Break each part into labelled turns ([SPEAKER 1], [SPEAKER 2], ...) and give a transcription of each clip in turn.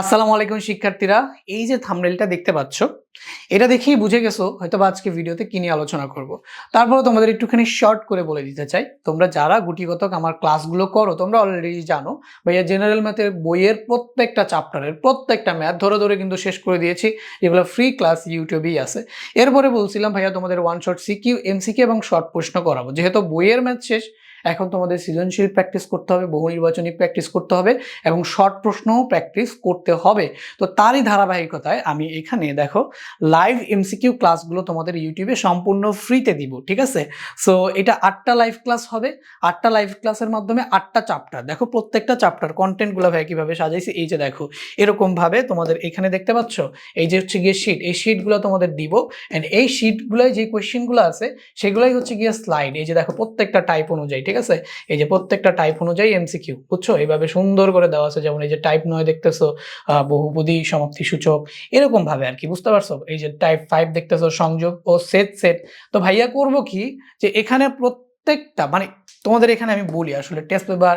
[SPEAKER 1] আসসালামু আলাইকুম শিক্ষার্থীরা। এই যে থামনেলটা দেখতে পাচ্ছ, এটা দেখেই বুঝে গেছো হয়তো আজকে ভিডিওতে কি নিয়ে আলোচনা করব। তারপরে তোমাদের একটুখানি শর্ট করে বলে দিতে চাই। তোমরা যারা গুটিগত আমার ক্লাসগুলো করো, তোমরা অলরেডি জানো, ভাইয়া জেনারেল ম্যাথের বইয়ের প্রত্যেকটা চ্যাপ্টারের প্রত্যেকটা ম্যাথ ধরে ধরে কিন্তু শেষ করে দিয়েছি, যেগুলো ফ্রি ক্লাস ইউটিউবেই আছে। এরপরে বলছিলাম, ভাইয়া তোমাদের ওয়ান শর্ট সিকিউ এমসিকিউ এবং শর্ট প্রশ্ন করাবো। যেহেতু বইয়ের ম্যাথ শেষ এখন তোমাদের সৃজনশীল প্র্যাকটিস করতে হবে, বহু নির্বাচনী প্র্যাকটিস করতে হবে এবং শর্ট প্রশ্নও প্র্যাকটিস করতে হবে। তো তারই ধারাবাহিকতায় আমি এখানে দেখো লাইভ এমসিকিউ ক্লাসগুলো তোমাদের ইউটিউবে সম্পূর্ণ ফ্রিতে দিব, ঠিক আছে? সো এটা আটটা লাইভ ক্লাস হবে। আটটা লাইভ ক্লাসের মাধ্যমে আটটা চ্যাপ্টার দেখো প্রত্যেকটা চ্যাপ্টার কন্টেন্টগুলো ভাই কীভাবে সাজাইছি, এই যে দেখো, এরকমভাবে তোমাদের এখানে দেখতে পাচ্ছ, এই যে হচ্ছে গিয়ে শিট এই শিটগুলো তোমাদের দিব অ্যান্ড এই শিটগুলোয় যে কোয়েশ্চেনগুলো আছে, সেগুলোই হচ্ছে গিয়ে স্লাইড এই যে দেখো প্রত্যেকটা টাইপ অনুযায়ী, ঠিক আছে? এই যে প্রত্যেকটা টাইপ অনুযায়ী এমসিকিউ বুঝছ? এইভাবে সুন্দর করে দেওয়া আছে, যেমন এই যে টাইপ নয় দেখতেছো বহুপদী সমাপ্তি সূচক, এরকম ভাবে আর কি, বুঝতে পারছ? এই যে টাইপ ফাইভ দেখতেছো, সংযোগ ও সেট সেট তো ভাইয়া, করব কি? যে এখানে প্রত্যেকটা মানে তোমাদের এখানে আমি বলি, আসলে টেস্ট পেপার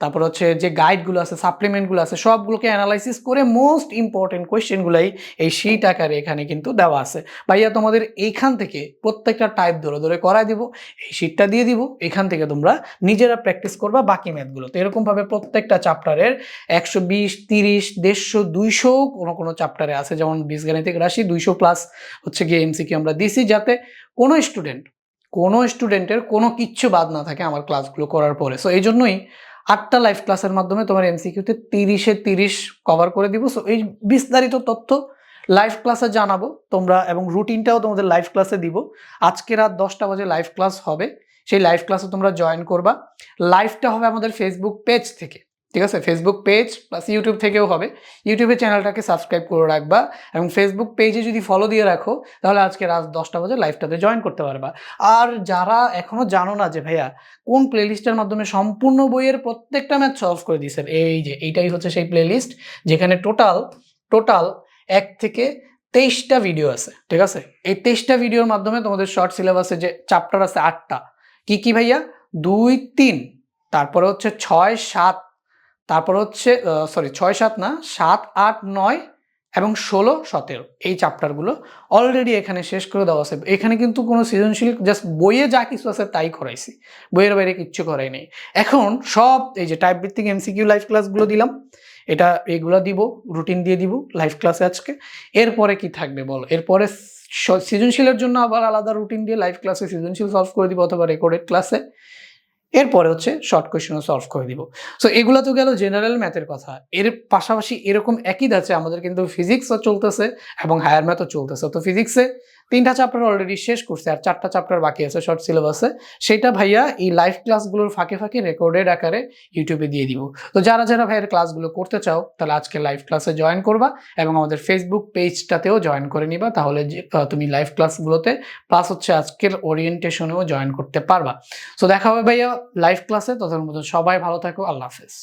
[SPEAKER 1] তারপর হচ্ছে যে গাইডগুলো আছে সাপ্লিমেন্টগুলো আছে, সবগুলোকে অ্যানালাইসিস করে মোস্ট ইম্পর্টেন্ট কোয়েশ্চেনগুলাই এই শিট আকারে এখানে কিন্তু দেওয়া আছে। ভাইয়া, তোমাদের এইখান থেকে প্রত্যেকটা টাইপ ধরে ধরে করাই দিব, এই শিটটা দিয়ে দিব, এখান থেকে তোমরা নিজেরা প্র্যাকটিস করবা বাকি ম্যাথগুলো তো এরকমভাবে প্রত্যেকটা চ্যাপ্টারের একশো বিশ, তিরিশ, দেড়শো, দুইশো কোনো কোনো চ্যাপ্টারে আছে, যেমন বীজগাণিতিক রাশি, দুইশো প্লাস হচ্ছে গিয়ে এমসিকিউ আমরা দিছি, যাতে কোনো স্টুডেন্ট কোনো স্টুডেন্টের কোনো কিচ্ছু বাদ না থাকে আমার ক্লাসগুলো করার পরে। সো এই জন্যই আটটা লাইভ ক্লাসের মাধ্যমে তোমার এমসিকিউতে তিরিশে তিরিশ কভার করে দিব। সো এই বিস্তারিত তথ্য লাইভ ক্লাসে জানাব তোমরা এবং রুটিনটাও তোমাদের লাইভ ক্লাসে দিব। আজকে রাত দশটা বাজে লাইভ ক্লাস হবে। সেই লাইভ ক্লাসে তোমরা জয়েন করবা। লাইভটা হবে আমাদের ফেসবুক পেজ থেকে। ঠিক আছে? ফেসবুক পেজ প্লাস ইউটিউব থেকেও হবে। ইউটিউবে চ্যানেলটাকে সাবস্ক্রাইব করে রাখবা এবং ফেসবুক পেজে যদি ফলো দিয়ে রাখো, তাহলে আজকে রাত দশটা বাজে লাইভটাতে জয়েন করতে পারবা। আর যারা এখনও জানো না যে ভাইয়া, কোন প্লেলিস্টের মাধ্যমে সম্পূর্ণ বইয়ের প্রত্যেকটা ম্যাচ সলভ করে দিয়েছেন এই যে, এইটাই হচ্ছে সেই প্লেলিস্ট যেখানে টোটাল টোটাল এক থেকে তেইশটা ভিডিও আছে, ঠিক আছে? এই তেইশটা ভিডিওর মাধ্যমে তোমাদের শর্ট সিলেবাসে যে চ্যাপ্টার আছে আটটা, কি কি ভাইয়া? দুই, তিন, তারপরে হচ্ছে ছয়, সাত তারপর হচ্ছে সরি ছয় সাত না, সাত, আট, নয় এবং ষোলো, সতেরো। এই চ্যাপ্টারগুলো অলরেডি এখানে শেষ করে দেওয়া আছে। এখানে কিন্তু কোনো সৃজনশীল জাস্ট বইয়ে যা কিছু আছে তাই করাইছি। বইয়ের বাইরে কিচ্ছু করাই নেই। এখন সব, এই যে টাইপ ভিত্তিক এমসিকিউ লাইভ ক্লাসগুলো দিলাম, এটা এগুলো দিব রুটিন দিয়ে দিব লাইভ ক্লাসে আজকে। এরপরে কি থাকবে বলো? এরপরে সৃজনশীলের জন্য আবার আলাদা রুটিন দিয়ে লাইভ ক্লাসে সৃজনশীল সলভ করে দিব অথবা রেকর্ডেড ক্লাসে এরপরে হচ্ছে শর্ট কোয়েশনও সলভ করে দিব। সো এগুলো তো গেল জেনারেল ম্যাথের কথা। এর পাশাপাশি এরকম একই ধাঁচে আমাদের কিন্তু ফিজিক্সও চলতেছে এবং হায়ার ম্যাথও চলতেছে। তো ফিজিক্সে তিনটা চ্যাপ্টার অলরেডি শেষ করছে আর চারটা চ্যাপ্টার বাকি আছে শর্ট সিলেবাসে সেটা ভাইয়া এই লাইভ ক্লাসগুলোর ফাঁকে ফাঁকে রেকর্ডেড আকারে ইউটিউবে দিয়ে দিব। তো যারা যারা ভাইয়ের ক্লাসগুলো করতে চাও, তাহলে আজকে লাইভ ক্লাসে জয়েন করবা এবং আমাদের ফেসবুক পেজটাতেও জয়েন করে নিবা। তাহলে তুমি লাইভ ক্লাসগুলোতে প্লাস হচ্ছে আজকের ওরিয়েন্টেশনেও জয়েন করতে পারবা। সো দেখা হবে ভাইয়া লাইভ ক্লাসে মতো সবাই ভালো থাকো। আল্লাহ হাফেজ।